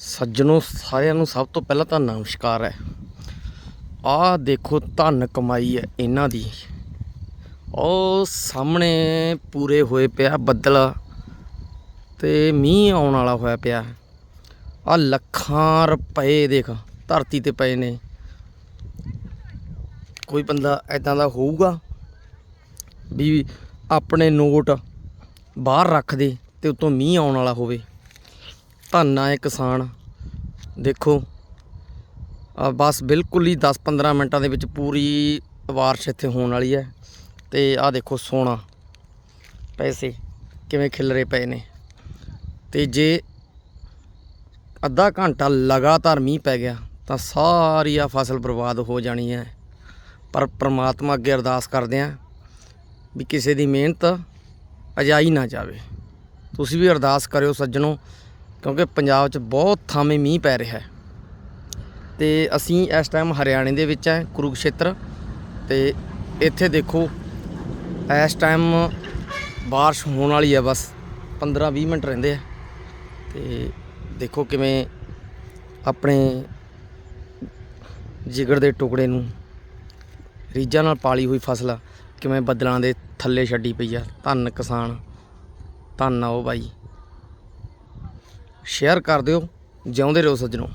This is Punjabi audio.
ਸੱਜਣੋ ਸਾਰਿਆਂ ਨੂੰ ਸਭ ਤੋਂ ਪਹਿਲਾਂ ਤਾਂ ਨਮਸਕਾਰ ਹੈ। ਆਹ ਦੇਖੋ ਧਨ ਕਮਾਈ ਹੈ ਇਹਨਾਂ ਦੀ। ਉਹ ਸਾਹਮਣੇ ਪੂਰੇ ਹੋਏ ਪਿਆ ਬੱਦਲ ਤੇ ਮੀਂਹ ਆਉਣ ਵਾਲਾ ਹੋਇਆ ਪਿਆ। ਆ ਲੱਖਾਂ ਰੁਪਏ ਦੇਖ, ਧਰਤੀ ਤੇ ਪਏ ਨੇ। ਕੋਈ ਬੰਦਾ ਐਦਾਂ ਦਾ ਹੋਊਗਾ ਵੀ ਆਪਣੇ ਨੋਟ ਬਾਹਰ ਰੱਖ ਦੇ ਤੇ ਉਤੋਂ ਮੀਂਹ ਆਉਣ ਵਾਲਾ ਹੋਵੇ। ਧੰਨਾ ਹੈ ਕਿਸਾਨ। ਦੇਖੋ ਆ ਬਸ ਬਿਲਕੁਲ ਹੀ 10-15 ਮਿੰਟਾਂ ਦੇ ਵਿੱਚ ਪੂਰੀ ਬਾਰਿਸ਼ ਇੱਥੇ ਹੋਣ ਵਾਲੀ ਹੈ। ਤੇ ਆ ਦੇਖੋ ਸੋਨਾ, ਪੈਸੇ ਕਿਵੇਂ ਖਿਲਰੇ ਪਏ ਨੇ। ਤੇ ਜੇ ਅੱਧਾ ਘੰਟਾ ਲਗਾਤਾਰ ਮੀਂਹ ਪੈ ਗਿਆ, ਤਾਂ ਸਾਰੀ ਆ ਫਸਲ ਬਰਬਾਦ ਹੋ ਜਾਣੀ ਹੈ। ਪਰ ਪ੍ਰਮਾਤਮਾ ਅੱਗੇ ਅਰਦਾਸ ਕਰਦੇ ਆਂ ਵੀ ਕਿਸੇ ਦੀ ਮਿਹਨਤ ਅਜਾਈ ਨਾ ਜਾਵੇ। ਤੁਸੀਂ ਵੀ ਅਰਦਾਸ ਕਰਿਓ ਸੱਜਣੋ ਕਿਉਂਕਿ ਪੰਜਾਬ 'ਚ ਬਹੁਤ ਥਾਵੇਂ ਮੀਂਹ ਪੈ ਰਿਹਾ ਹੈ। ਤੇ ਅਸੀਂ ਇਸ ਟਾਈਮ ਹਰਿਆਣੇ ਦੇ ਵਿੱਚ ਹੈ, ਕੁਰੂਕਸ਼ੇਤਰ। ਤੇ ਇੱਥੇ ਦੇਖੋ, ਇਸ ਟਾਈਮ ਬਾਰਿਸ਼ ਹੋਣ ਵਾਲੀ ਹੈ ਬਸ 15-20 ਮਿੰਟ ਰਹਿੰਦੇ ਆ। ਤੇ ਦੇਖੋ ਕਿਵੇਂ ਆਪਣੇ ਜਿਗਰ ਦੇ ਟੁਕੜੇ ਨੂੰ ਰੀਝਾਂ ਨਾਲ ਪਾਲੀ ਹੋਈ ਫਸਲ ਕਿਵੇਂ ਬੱਦਲਾਂ ਦੇ ਥੱਲੇ ਛੱਡੀ ਪਈ ਆ। ਧੰਨ ਕਿਸਾਨ, ਧੰਨ ਆ ਉਹ ਬਾਈ। ਸ਼ੇਅਰ ਕਰ ਦਿਓ ਜਿਉਂਦੇ ਰਹੋ ਸੱਜਣੋ।